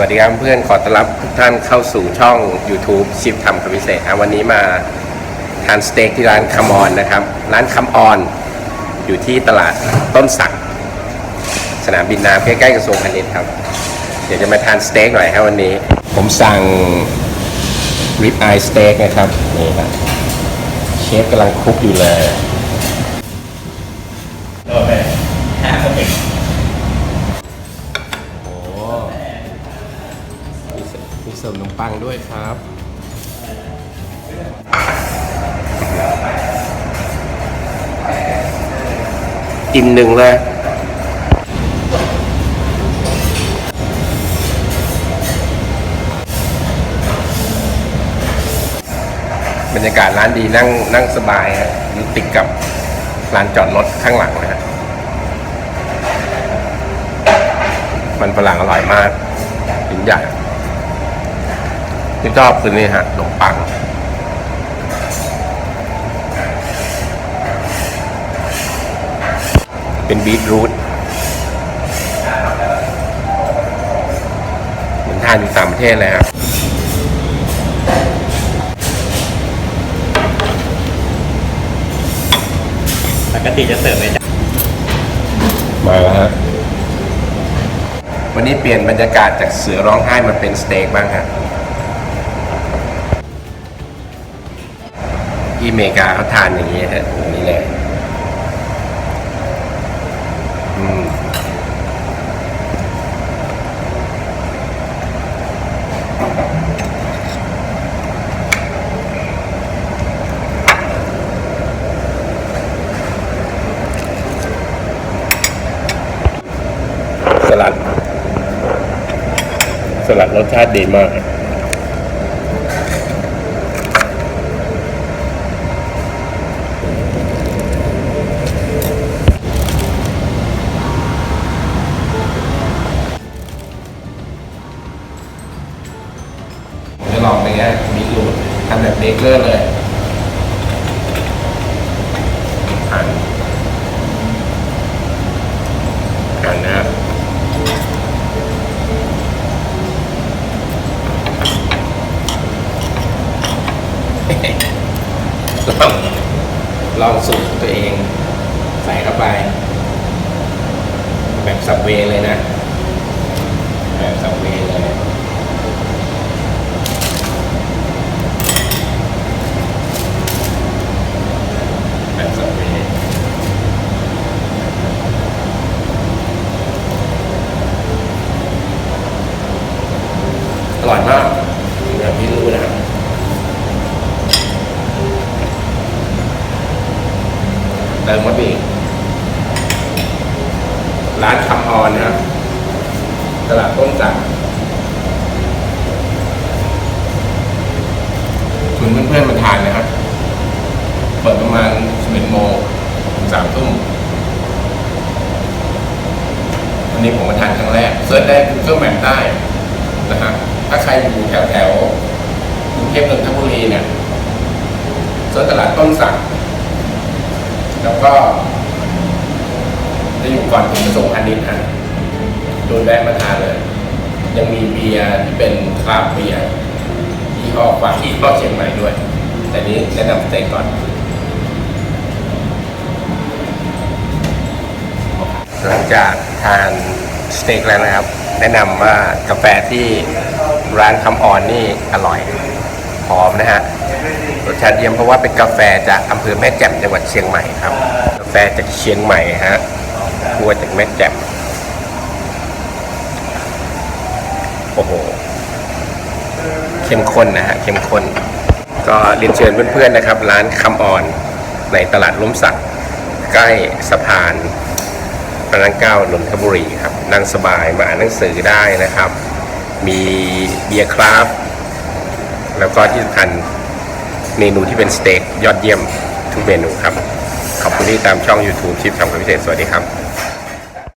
วัสดีครับเพื่อนขอต้อนรับทุกท่านเข้าสู่ช่อง YouTube ชิปทำคำพิเศษครับวันนี้มาทานสเต็กที่ร้านคำออนนะครับ ร้านคำออน อยู่ที่ตลาดต้นสัก สนามบินน้ำใกล้ๆกระทรวงพาณิชย์ครับ เดี๋ยวจะมาทานสเต็กหน่อยครับวันนี้ ผมสั่งริบอายสเต็กนะครับนี่ครับเชฟกำลังคลุกอยู่เลย ปังด้วยครับอิ่มหนึ่งเลยบรรยากาศร้านดีนั่งนั่งสบายฮะอยู่ติดกับลานจอดรถข้างหลังนะฮะมันฝรั่งอร่อยมากชิ้นใหญ่ ที่ชอบคือนี่ฮะขนมปังเป็นบีทรูทเหมือนทานอยู่ต่างประเทศเลยครับปกติจะเสิร์ฟในจานมาแล้วฮะวันนี้เปลี่ยนบรรยากาศจากเสือร้องไห้มาเป็นสเต็กบ้างฮะ ที่อเมริกาเขาทานอย่างนี้ฮะอย่างนี้เลยอืมสลัด สลัดรสชาติดีมาก ทำแบบเบเกอร์เลยหั่นหั่นนะครับลองลองสูตรตัวเอง ใส่เข้าไป แบบสับเวย์เลยนะ แบบสับเวย์เลย แบบสับเวย์อร่อยมากอย่างที่รู้นะครับ เติมมาบีกร้านคำออนนะครับตลาดต้นสักชวนเพื่อนๆมาทานนะครับ เปิดประมาณ11โมงถึง3ทุ่มวันนี้ผมมาทานครั้งแรกเซิร์ชได้ Google Map ได้นะครับถ้าใครอยู่แถวแถวกรุงเทพนนทบุรีเนี่ยเซิร์ชตลาดต้นสัก แล้วก็จะอยู่ก่อนถึงกระทรวงพาณิชย์ฮะโดนแวะมาทานเลย ยังมีเบียร์ที่เป็นคราฟต์เบียร์ยี่ห้อฝากยี่ห้อเชียงใหม่ด้วย แต่นี้แนะนำสเต็กก่อนหลังจากทานสเต็กแล้วนะครับ แนะนำว่ากาแฟที่ร้านคำออนนี่อร่อยหอมนะฮะ ชาเยี่ยมเพราะว่าเป็นกาแฟจากอำเภอแม่แจ่มจังหวัดเชียงใหม่ครับ กาแฟจากเชียงใหม่ฮะคั่วจากแม่แจ่มโอ้โหเข้มข้นนะฮะเข้มข้น ก็เรียนเชิญเพื่อนๆนะครับ ร้านคำอ่อนในตลาดล้มสักใกล้สะพานพระนั่งเกล้านนทบุรีครับนั่งสบายมาอ่านหนังสือได้นะครับ มีเบียร์คราฟ แล้วก็ที่สำคัญ เมนูที่เป็นสเต็กยอดเยี่ยมทุกเมนูครับ ขอบคุณที่ตามช่อง YouTube ชิปทำคำพิเศษ สวัสดีครับ